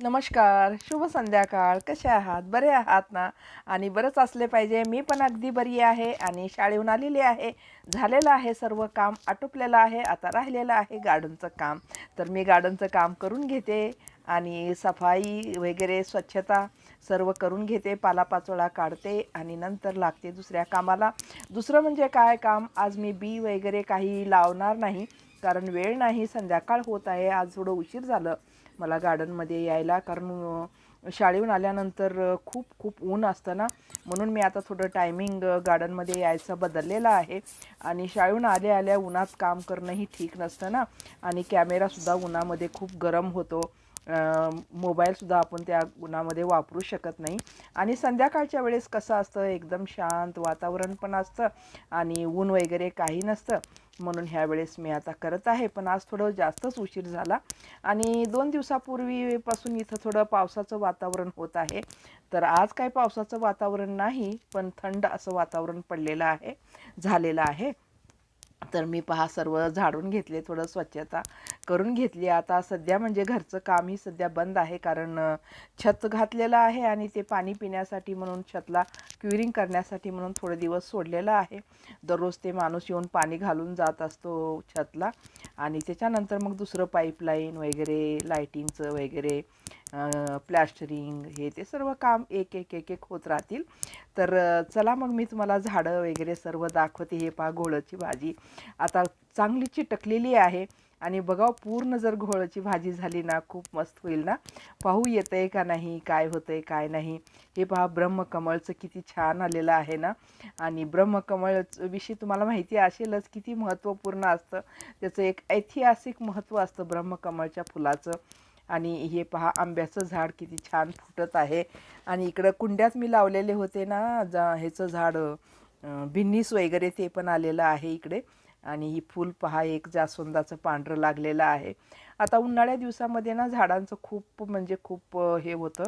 नमस्कार शुभ संध्याकाळ. कसे आहात? बरे आहात ना? आणि बरंच असले पाहिजे. मी पण अगदी बरी आहे आणि शाळेहून आलेली आहे. झालेलं आहे सर्व काम आटोपलेलं आहे. आता राहिलेलं आहे गार्डनचं काम. तर मी गार्डनचं काम करून घेते आणि सफाई वगैरे स्वच्छता सर्व करून घेते. पालापाचोळा काढते आणि नंतर लागते दुसऱ्या कामाला. दुसरं म्हणजे काय काम? आज मी बी वगैरे काही लावणार नाही. कारण वेळ नाही संध्याकाळ होत आहे. आज थोडं उशीर झालं मला गार्डनमध्ये यायला. कारण शाळेहून आल्यानंतर खूप खूप ऊन असतं ना म्हणून मी आता थोडं टायमिंग गार्डनमध्ये यायचं बदललेलं आहे. आणि शाळेहून आल्या आल्या उन्हात काम करणंही ठीक नसतं ना आणि कॅमेरासुद्धा उन्हामध्ये खूप गरम होतो. मोबाईलसुद्धा आपण त्या उन्हामध्ये वापरू शकत नाही. आणि संध्याकाळच्या वेळेस कसं असतं? एकदम शांत वातावरण पण असतं. आणि ऊन वगैरे काही नसतं. म्हणून ह्यावेळेस मी आता करत आहे. पण आज थोडं जास्तच उशीर झाला. आणि दोन दिवसापूर्वीपासून इथं थोडं पावसाचं वातावरण होत आहे. तर आज काय पावसाचं वातावरण नाही पण थंड असं वातावरण पडलेलं आहे झालेलं आहे. तर मी पहा सर्व झाडून घेतले थोडं स्वच्छता करून घेतली. आता सध्या म्हणजे घरचं कामही सध्या बंद आहे कारण छत घातलेलं आहे आणि ते पाणी पिण्यासाठी म्हणून छतला क्युरिंग करण्यासाठी म्हणून थोडे दिवस सोडलेलं आहे. दररोज ते माणूस येऊन पाणी घालून जात असतो छतला आणि त्याच्यानंतर मग दुसरं पाईपलाईन वगैरे लाईटिंगचं वगैरे प्लॅस्टरिंग हे ते सर्व काम एक एक एक एक होत राहतील. तर चला मग मी तुम्हाला झाडं वगैरे सर्व दाखवते. हे पहा घोळची भाजी. आता चांगली चिटकलेली आहे. आणि बघा पूर्ण जर घोळची भाजी झाली ना खूप मस्त होईल ना? पाहू येतं आहे का नाही काय होतं आहे काय नाही. हे पहा ब्रह्मकमळचं किती छान आलेलं आहे ना? आणि ब्रह्मकमळविषयी तुम्हाला माहिती असेलच किती महत्त्वपूर्ण असतं. त्याचं एक ऐतिहासिक महत्त्व असतं ब्रह्मकमळच्या फुलाचं. आणि हे पहा आंब्याचं झाड किती छान फुटत आहे. आणि इकडं कुंड्यात मी लावलेले होते ना जा ह्याचं झाड भिन्नीस वगैरे ते पण आलेलं आहे इकडे. आणि ही फूल पहा एक जास्वंदाचं पांढरं लागलेलं आहे. आता उन्हाळ्या दिवसामध्ये ना झाडांचं खूप म्हणजे खूप हे होतं.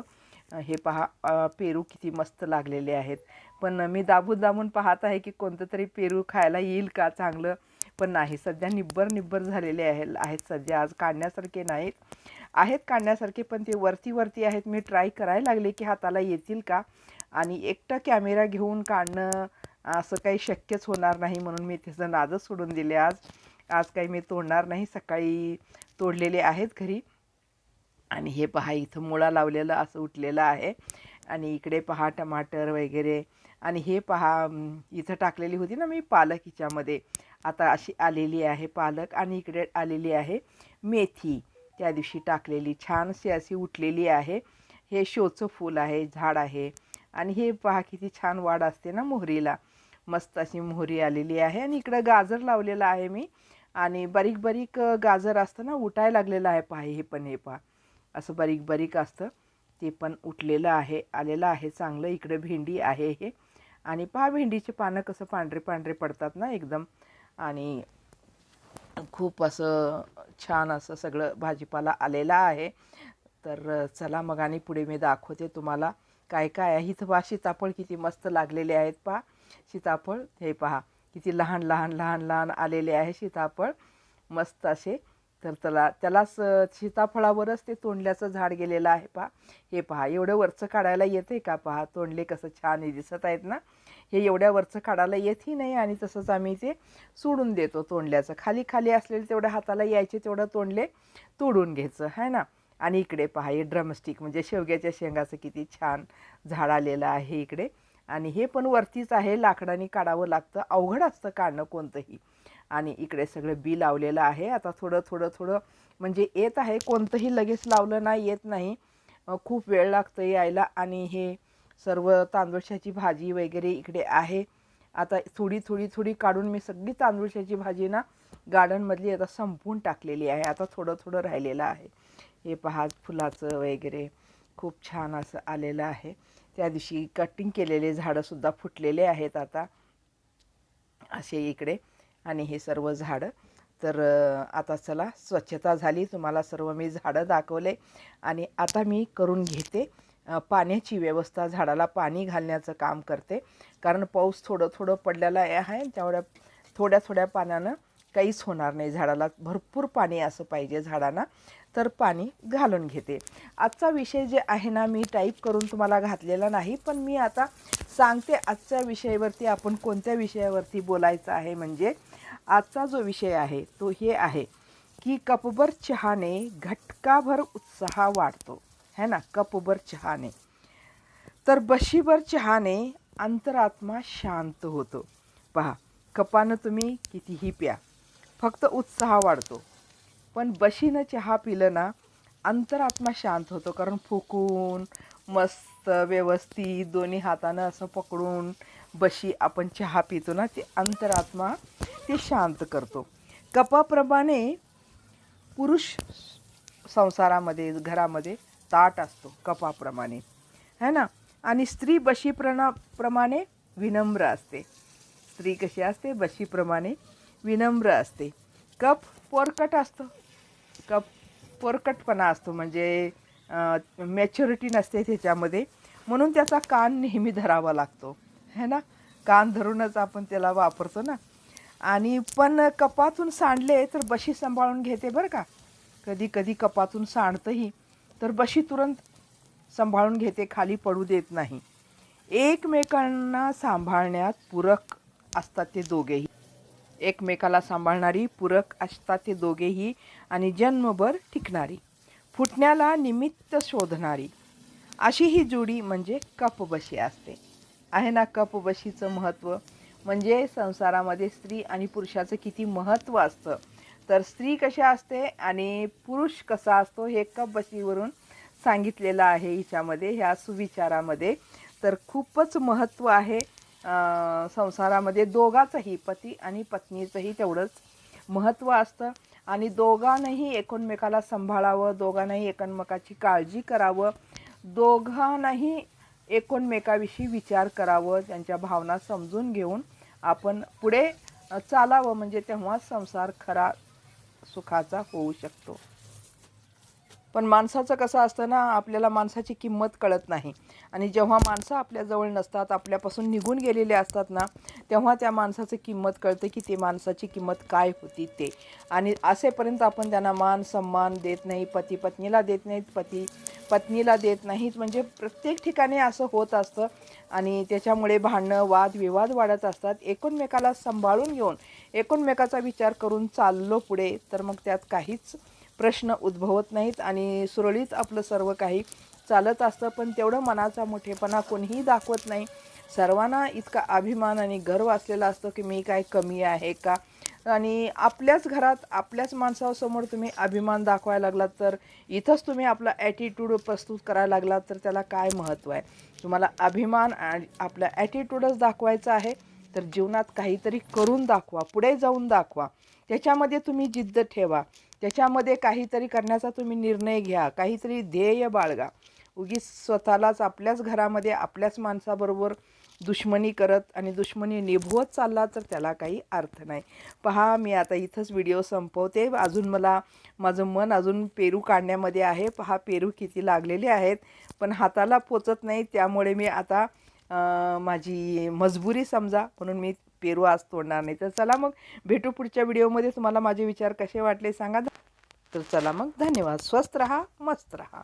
हे पहा पेरू किती मस्त लागलेले आहेत. पण मी दाबून दाबून पाहत आहे की कोणतं तरी पेरू खायला येईल का चांगलं. पण नाही सध्या निब्बर निब्बर झालेले आहे आहेत सध्या. आज काढण्यासारखे नाहीत. आहेत काढण्यासारखे पण ते वरती वरती आहेत. मी ट्राय करायला लागले की हाताला येतील का? आणि एकटा कॅमेरा घेऊन काढणं असं काही शक्यच होणार नाही म्हणून मी त्याचं नादच सोडून दिले आज. आज काही मी तोडणार नाही. सकाळी तोडलेले आहेत घरी. आणि हे पहा इथं मुळा लावलेलं असं उठलेलं आहे. आणि इकडे पहा टमाटर वगैरे. आणि हे पहा इथं टाकलेली होती ना मी पालक हिच्यामध्ये. आता अशी आलेली आहे पालक आणि इकडे आलेली आहे मेथी. त्या दिवशी टाकलेली छानशी अशी उठलेली आहे. हे शोचं फूल आहे झाड आहे. आणि हे पहा किती छान वाढ असते ना मोहरीला. मस्त अशी मोहरी आलेली आहे. आणि इकडं गाजर लावलेलं आहे मी. आणि बारीक बारीक गाजर असतं ना उठायला लागलेलं आहे पहा हे पण हे पहा. असं बारीक बारीक असतं. ते पण उठलेलं आहे आलेलं आहे. चांगलं इकडं भेंडी आहे हे. आणि पहा भेंडीचे पानं कसं पांढरे पांढरे पडतात ना एकदम. आणि खूप असं छान असं सगळं भाजीपाला आलेला आहे. तर चला मग आणि पुढे मी दाखवते तुम्हाला काय काय आहे. इथं पहा सीताफळ किती मस्त लागलेले आहेत पहा. सीताफळ हे पहा किती लहान लहान लहान लहान आलेले आहे सीताफळ. मस्त असे तर त्याला त्यालाच सीताफळावरच ते तोंडल्याचं झाड गेलेलं आहे पहा. हे पहा एवढं वरचं काढायला येते का पहा? तोंडले कसं छान हे दिसत आहेत ना? हे एवढ्या वरचं काढायला येतही नाही आणि तसंच आम्ही ते सोडून देतो तोंडल्याचं. खाली खाली असलेले तेवढ्या हाताला यायचे तेवढं तोंडले तोडून घ्यायचं आहे ना? आणि इकडे पहा हे ड्रमस्टिक म्हणजे शेवग्याच्या शेंगाचं किती छान झाड आलेलं आहे इकडे. आणि हे पण वरतीच आहे लाकडाने काढावं लागतं. अवघड असतं काढणं कोणतंही. आणि इकडे सगळं बी लावलेलं आहे. आता थोडं थोडं थोडं म्हणजे येत आहे. कोणतंही लगेच लावलं नाही येत नाही. खूप वेळ लागतं यायला आणि हे सर्व तांदूळशाची भाजी वगैरे इकडे आहे. आता थोडी थोडी थोडी काढून मी सगळी तांदूळशाची भाजी ना गार्डनमधली आता संपून टाकलेली आहे. आता थोडं थोडं राहिलेलं आहे. हे पहा फुलाचं वगैरे खूप छान असं आलेलं आहे. त्या दिवशी कटिंग केलेले झाडंसुद्धा फुटलेले आहेत आता. असे इकडे. आणि हे सर्व झाडं. तर आता चला स्वच्छता झाली. तुम्हाला सर्व मी झाडं दाखवले. आणि आता मी करून घेते. पाण्याची व्यवस्था झाडाला पाणी घालण्याचं काम करते. कारण पाऊस थोडं थोडं पडलेला आहे. त्यामुळे थोड्या थोड्या पाण्यानं काहीच होणार नाही झाडाला. भरपूर पाणी असं पाहिजे झाडांना. तर पाणी घालून घेते. आजचा विषय जे आहे ना मी टाईप करून तुम्हाला घातलेला नाही पण मी आता सांगते आजच्या विषयावरती आपण कोणत्या विषयावरती बोलायचं आहे. म्हणजे आजचा जो विषय आहे तो हे आहे की कपभर चहाने घटकाभर उत्साह वाढतो. है ना? कपभर चहाने. तर बशीभर चहाने अंतरात्मा शांत होतो. पहा कपानं तुम्ही कितीही प्या. फक्त उत्साह वाढतो. पण बशीनं चहा पिलं ना अंतरात्मा शांत होतो. कारण फुकून मस्त व्यवस्थित दोन्ही हातानं असं पकडून बशी आपण चहा पितो ना ते अंतरात्मा ते शांत करतो. कपाप्रमाणे पुरुष संसारामध्ये घरामध्ये ताट असतो कपाप्रमाणे. है ना? आणि स्त्री बशीप्रणा प्रमाणे विनम्र असते. स्त्री कशी असते? बशीप्रमाणे विनम्र असते. कप पोरकट असतो. कप पोरकटपणा असतो. म्हणजे मॅच्युरिटी नसते त्याच्यामध्ये. म्हणून त्याचा कान नेहमी धरावा लागतो. है ना? कान धरूनच आपण त्याला वापरतो ना? आणि पण कपातून सांडले तर बशी सांभाळून घेते बरं का? कधी कधी कपातून सांडतंही तर बशी तुरंत सांभाळून घेते खाली पडू देत नाही. एकमेकांना सांभाळण्यात पूरक असतात ते दोघेही. एकमेकाला सांभाळणारी पूरक असतात ते दोघेही आणि जन्मभर टिकणारी. फुटण्याला निमित्त शोधणारी. अशी ही जोडी म्हणजे कपबशी असते. आहे ना कपबशीचं महत्त्व म्हणजे संसारामध्ये स्त्री आणि पुरुषाचं किती महत्त्व असतं? तर स्त्री कशा असते आणि पुरुष कसा असतो हे कपबशीवरून सांगितलेलं आहे हिच्यामध्ये ह्या सुविचारामध्ये. तर खूपच महत्त्व आहे. संसारामध्ये दोघाचंही पती आणि पत्नीचंही तेवढंच महत्त्व असतं. आणि दोघांनाही एकोणमेकाला सांभाळावं दोघांनाही एकमेकाची काळजी करावं दोघांनाही एकोणमेकाविषयी विचार करावं त्यांच्या भावना समजून घेऊन आपण पुढे चालावं. म्हणजे तेव्हा संसार खरा सुखाचा होऊ शकतो. पण माणसाचं कसं असतं ना आपल्याला माणसाची किंमत कळत नाही. आणि जेव्हा माणसं आपल्याजवळ नसतात आपल्यापासून निघून गेलेले असतात ना तेव्हा त्या माणसाचं किंमत कळते की ते माणसाची किंमत काय होती ते. आणि असेपर्यंत आपण त्यांना मान सन्मान देत नाही पती पत्नीला देत नाहीत पती पत्नीला देत नाहीत. म्हणजे प्रत्येक ठिकाणी असं होत असतं. आणि त्याच्यामुळे भांडणं वाद विवाद वाढत असतात. एकूणमेकाला सांभाळून घेऊन एकूणमेकाचा विचार करून चाललो पुढे तर मग त्यात काहीच प्रश्न उद्भवत नाहीत आणि सुरळीत आपलं सर्व काही चालत असतं. पण तेवढं मनाचा मोठेपणा कोणीही दाखवत नाही. सर्वांना इतका अभिमान आणि गर्व असलेला असतो की मी काय कमी आहे का? आणि आपल्याच घरात आपल्याच माणसासमोर तुम्ही अभिमान दाखवायला लागलात तर इथंच तुम्ही आपला ॲटिट्यूड प्रस्तुत करायला लागलात तर त्याला काय महत्त्व आहे? तुम्हाला अभिमान आणि आपला ॲटिट्यूडच दाखवायचा आहे तर जीवनात काहीतरी करून दाखवा पुढे जाऊन दाखवा. त्याच्यामध्ये तुम्ही जिद्द ठेवा. त्याच्यामध्ये काहीतरी करण्याचा तुम्ही निर्णय घ्या काहीतरी ध्येय बाळगा. उगीच स्वतःलाच आपल्याच घरामध्ये आपल्याच माणसाबरोबर दुश्मनी करत आणि दुश्मनी निभवत चालला तर त्याला काही अर्थ नाही. पहा मी आता इथंच व्हिडिओ संपवते. अजून मला माझं मन अजून पेरू काढण्यामध्ये आहे. पहा पेरू किती लागलेले आहेत. पण हाताला पोचत नाही त्यामुळे मी आता माझी मजबुरी समजा. म्हणून मी पेरू आज तोडणार नाही. तर चला मग भेटू पुढच्या व्हिडिओमध्ये. तुम्हाला माझे विचार कसे वाटले सांगा. तर चला मग धन्यवाद. स्वस्त रहा मस्त रहा.